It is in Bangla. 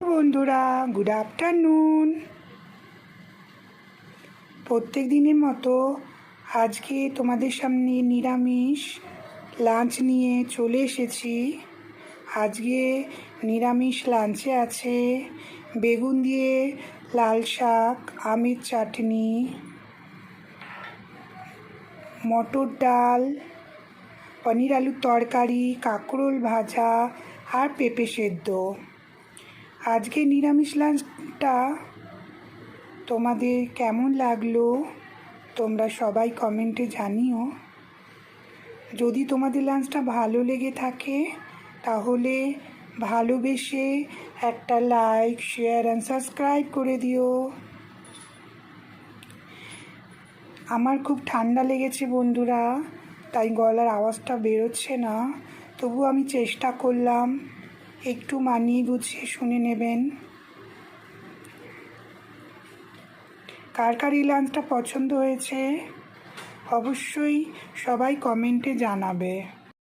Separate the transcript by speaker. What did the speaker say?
Speaker 1: বন্ধুরা গুড আফটারনুন প্রত্যেক দিনের মতো আজকে তোমাদের সামনে নিরামিষ লাঞ্চ নিয়ে চলে এসেছি। আজকে নিরামিষ লাঞ্চে আছে বেগুন দিয়ে লাল শাক, আমের চাটনি, মটর ডাল, পনির আলুর তরকারি, কাঁকরোল ভাজা আর পেঁপে সেদ্ধ। আজকে নিরামিষ লাঞ্চটা তোমাদের কেমন লাগল? তোমরা সবাই কমেন্টে জানিও। যদি তোমাদের লাঞ্চটা ভালো লেগে থাকে, তাহলে ভালোবেসে একটা লাইক, শেয়ার অ্যান্ড সাবস্ক্রাইব করে দিও। আমার খুব ঠান্ডা লেগেছে বন্ধুরা, তাই গলার আওয়াজটা বেরোচ্ছে না তবু আমি চেষ্টা করলাম। একটু মানিয়ে গুছিয়ে শুনে নেবেন। কার কার এই লাঞ্চটা পছন্দ হয়েছে? অবশ্যই সবাই কমেন্টে জানাবে।